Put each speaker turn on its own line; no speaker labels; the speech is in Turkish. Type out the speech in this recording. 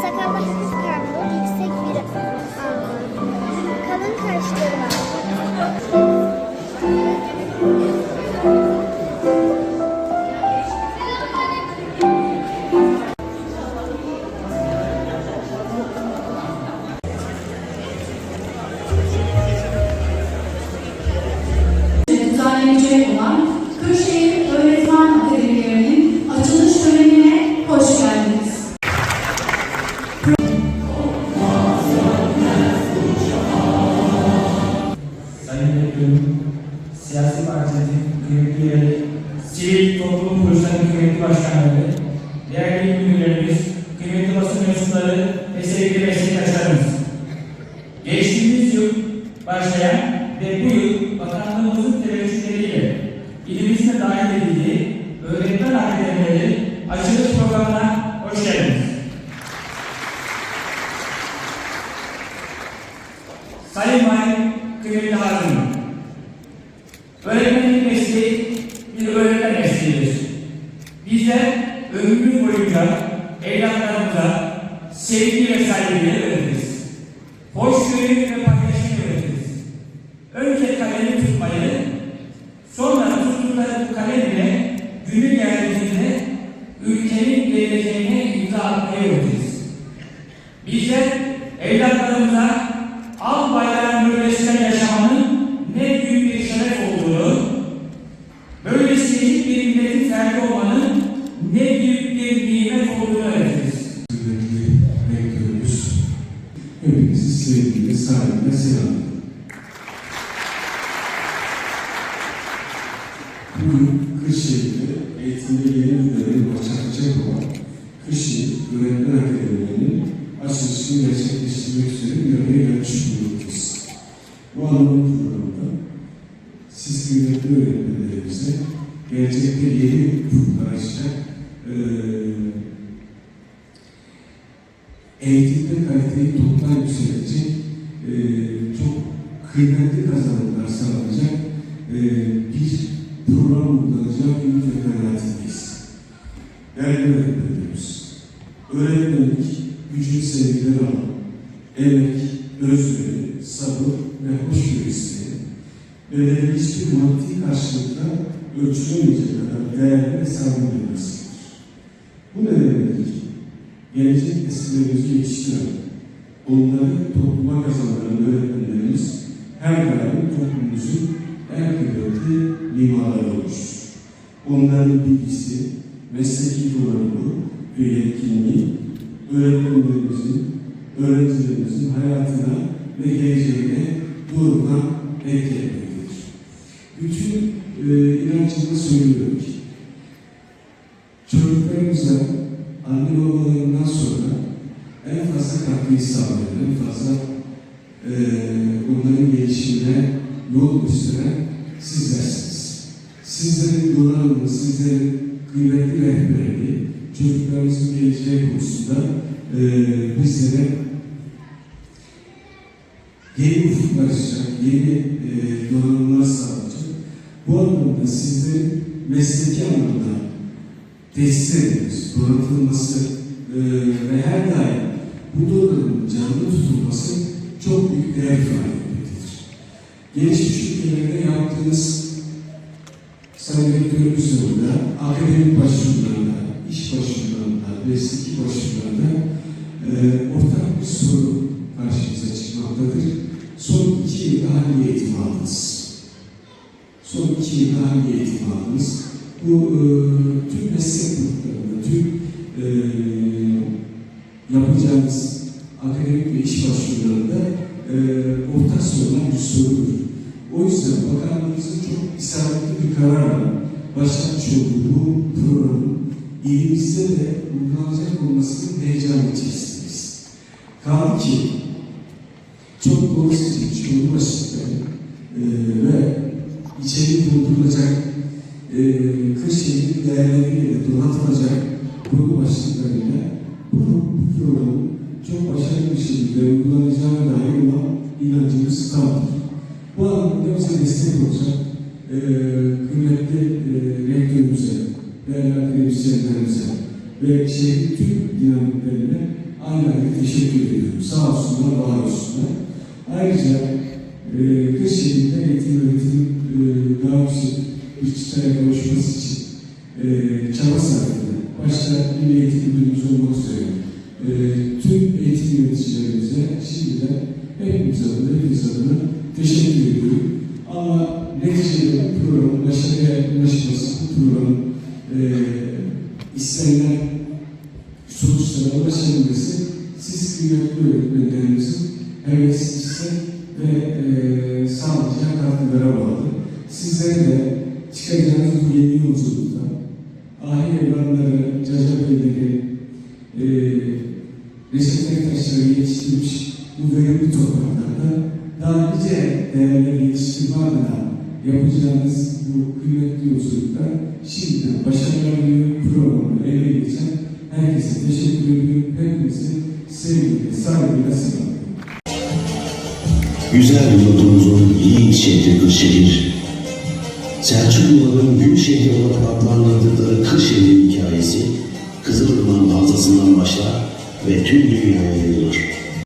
Sakallar.
Sayın Rektörüm, siyasi partilerin kıymetli üyeleri, sivil toplum kuruluşlarının kıymetli başkanları, değerli müdürlerimiz, kıymetli basın mensupları ve sevgili meslektaşlarımız. Geçtiğimiz yıl başlayan ve bu yıl bakanlığımızın teveccühleriyle ilimizde dahil edildiği öğretmen akademileri açılış programına hoş geldiniz. Sayın Valim, kıymetli hazırım. Öğretmenlik mesleği bir öğretmen mesleğidir. Bizler ömrümüz boyunca evlatlarımıza sevgi ve saygıyı öğretiriz. Hoşgörü ve paylaşımı öğretiriz. Önce kalemi tutmayı, sonra tuttukları bu kalem ile günü geldiğinde ülkenin geleceğine imza atmayı öğretiriz.
Selamlıyorum. Bugün Kırşehir'de eğitimde yeni dönemi başlatacak olan Kırşehir Öğretmen Akademilerinin açılışını gerçekleştirmek üzere araya gelmiş bulunuyoruz. Bu anlamda programda siz kıymetli öğretmenlerimize gelecekte yeni açacak eee eğitimde kaliteyi toptan yükselecek, e, çok kıymetli kazanımlar sağlayacak e, bir program uygulanacağı ümit ve kanaatindeyiz. Değerli öğretmenlerimiz, öğretmenlik gücün sevgileri alan, emek, özveri, sabır ve hoşgörü isteyen, bedeli hiçbir maddi karşılıkla ölçülemeyecek kadar değerli ve saygı duymasıdır. Bu nedenledir gelecek nesillerimizi yetiştiren, onları topluma kazanan öğretmenlerimiz her daim toplumumuzun en kıymetli mimarları olmuş. Onların bilgisi, mesleki donanımı ve yetkinliği öğretmenlerimizin, öğrencilerimizin hayatına ve geleceğine doğrudan etkilemektedir. Bütün e, inancımı söylüyorum ki, çocuklarımıza anne babalarından sonra en fazla katkıyı sağlayan, fazla eee onların gelişimine yol gösteren sizlersiniz. Sizlerin donanımı, sizlerin kıymetli rehberliği, çocuklarımızın geleceği konusunda eee bizlere yeni ufuklar açacak, yeni eee donanımlar sağlayacak. Bu anlamda sizlerin mesleki anlamda tesis edilmesi, donatılması e, ve her daim bu donanımın canlı tutulması çok büyük değer ifade etmektedir. Gelişmiş ülkelerde yaptığınız Sayın Rektörümüz yolunda, akademik başvurularında, iş başvurularında, mesleki başvurularında e, ortak bir soru karşımıza çıkmaktadır. Son iki yılda hangi eğitim aldınız? Son iki yılda hangi eğitim aldınız? Bu e, yapacağınız akademik ve iş başvurularında e, ortak sorulan bir sorudur. O yüzden bakanlığımızın çok isabetli bir kararla başlatmış olduğu bu programın ilimizde de uygulanacak olmasının heyecanı içerisindeyiz. Kaldı ki çok doğru seçilmiş başlıkları e, ve içeriği doldurulacak e, Kırşehir'in değerleriyle donatılacak konu başlıklarıyla bu programın çok başarılı bir şekilde uygulanacağına dair olan inancımız tamdır. Bu anlamda bize destek olacak e, kıymetli e, rektörümüze, değerli akademisyenlerimize ve şehrin tüm dinamiklerine ayrı ayrı teşekkür ediyorum. Sağ olsunlar, var olsunlar. Ayrıca e, kış şehrinde eğitim öğretim e, daha yüksek bir çıtaya kavuşması için e, çaba sarf başta Milli Eğitim Müdürümüz olmak üzere e, tüm eğitim yöneticilerimize şimdiden hepimiz adına, hepimiz adına teşekkür ediyorum. Ama neticede bu programın başarıya ulaşması, bu programın e, istenilen sonuçlara ulaşabilmesi siz kıymetli öğretmenlerimizin heveslisi ve e, sağlayacağı katkılara bağlı. Sizlere de çıkacağınız bu yeni yolculukta ahi beyleri, ee, e, Reşit yetiştirmiş bu verimli topraklarda daha nice değerleri yetiştirme adına yapacağınız bu kıymetli yolculukta şimdiden başarılar diliyorum. Programı ele geçen herkese teşekkür ediyorum. Hepinizi sevgiyle, saygıyla selamlıyorum.
Güzel yurdumuzun yiğit şehri Kırşehir. Selçuk Yılmaz'ın gün şehri olarak adlandırdıkları Kırşehir hikayesi hızından başlar ve tüm dünyaya yayılır.